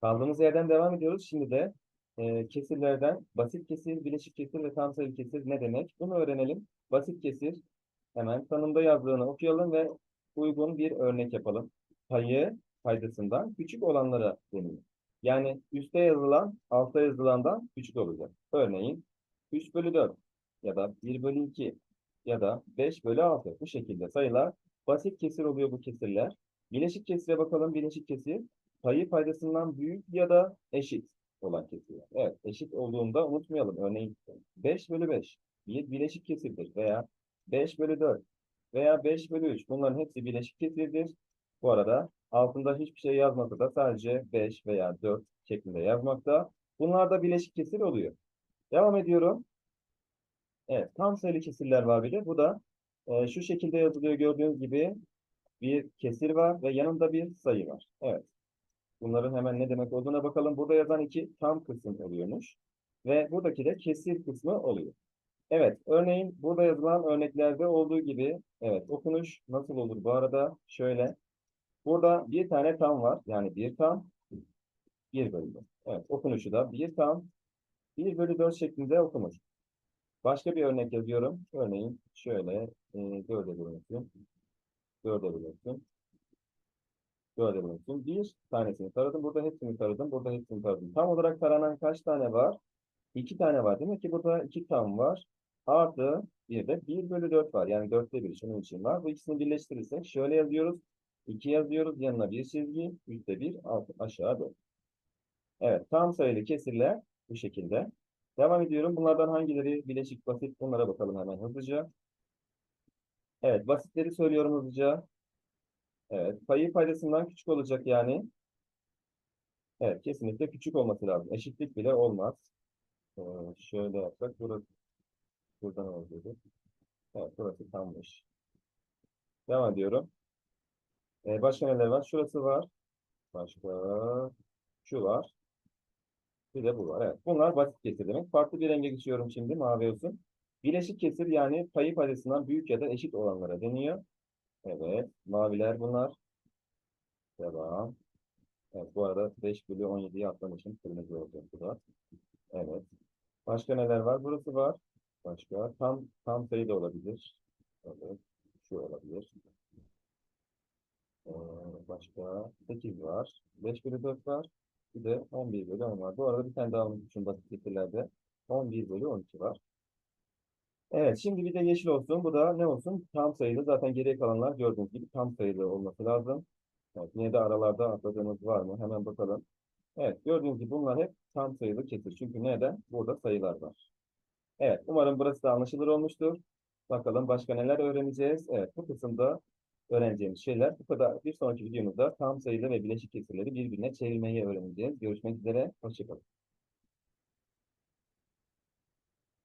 Kaldığımız yerden devam ediyoruz. Şimdi de e, kesirlerden basit kesir, bileşik kesir ve tam sayılı kesir ne demek? Bunu öğrenelim. Basit kesir hemen tanımda yazdığını okuyalım ve uygun bir örnek yapalım. Payı paydasından küçük olanlara deniyor. Yani üstte yazılan altta yazılandan küçük olacak. Örneğin 3 bölü 4 ya da 1 bölü 2 ya da 5 bölü 6 bu şekilde sayılar basit kesir oluyor bu kesirler. Bileşik kesire bakalım. Bileşik kesir payı paydasından büyük ya da eşit olan kesir. Evet, eşit olduğunda unutmayalım. Örneğin 5 bölü 5 bir bileşik kesirdir veya 5 bölü 4 veya 5 bölü 3. Bunların hepsi bileşik kesirdir. Bu arada altında hiçbir şey yazmasa da sadece 5 veya 4 şeklinde yazmakta. Bunlar da bileşik kesir oluyor. Devam ediyorum. Evet, tam sayılı kesirler var bir de. Bu da e, şu şekilde yazılıyor gördüğünüz gibi bir kesir var ve yanında bir sayı var. Evet. Bunların hemen ne demek olduğuna bakalım. Burada yazan iki tam kısım oluyormuş. Ve buradaki de kesir kısmı oluyor. Evet, örneğin burada yazılan örneklerde olduğu gibi, evet okunuş nasıl olur bu arada? Şöyle, burada bir tane tam var. Yani bir tam, bir bölü dört. Evet, okunuşu da bir tam, bir bölü dört şeklinde okunur. Başka bir örnek yazıyorum. Örneğin şöyle, e, dörde bölünsün, dörde bölünsün, dörde bölünsün. Bir tanesini taradım, burada hepsini taradım, burada hepsini taradım. Tam olarak taranan kaç tane var? İki tane var. Demek ki burada iki tam var. Artı bir de 1 bölü 4 var. Yani dörtte bir şunun için var. Bu ikisini birleştirirsek şöyle yazıyoruz. 2 yazıyoruz. Yanına bir çizgi. Üstte bir alt, aşağı 4. Evet. Tam sayılı kesirler bu şekilde. Devam ediyorum. Bunlardan hangileri bileşik basit? Bunlara bakalım hemen hızlıca. Evet. Basitleri söylüyorum hızlıca. Evet. Payı paydasından küçük olacak yani. Evet. Kesinlikle küçük olması lazım. Eşitlik bile olmaz. Ee, şöyle yapsak burası buradan olacak. Evet burası tammış. Devam ediyorum. Ee, başka neler var? Şurası var. Başka şu var. Bir de bu var. Evet. Bunlar basit kesir demek. Farklı bir renge geçiyorum şimdi. Mavi olsun. Bileşik kesir yani payı paydasından büyük ya da eşit olanlara deniyor. Evet. Maviler bunlar. Devam. Evet. Bu arada 5 bölü 17'yi atlamışım. Kırmızı olacak bu da. Evet. Başka neler var? Burası var. Başka. Tam tam sayı da olabilir. Evet. Şu olabilir. Ee, başka 8 var. 5 bölü 4 var. Bir de 11 bölü 10 var. Bu arada bir tane daha unutmuşum basit kesirlerde. 11 bölü 12 var. Evet. Şimdi bir de yeşil olsun. Bu da ne olsun? Tam sayılı. Zaten geriye kalanlar gördüğünüz gibi tam sayılı olması lazım. Evet. Yine de aralarda atladığımız var mı? Hemen bakalım. Evet. Gördüğünüz gibi bunlar hep tam sayılı kesir. Çünkü neden? Burada sayılar var. Evet, umarım burası da anlaşılır olmuştur. Bakalım başka neler öğreneceğiz. Evet, bu kısımda öğreneceğimiz şeyler bu kadar. Bir sonraki videomuzda tam sayılı ve bileşik kesirleri birbirine çevirmeyi öğreneceğiz. Görüşmek üzere, hoşçakalın.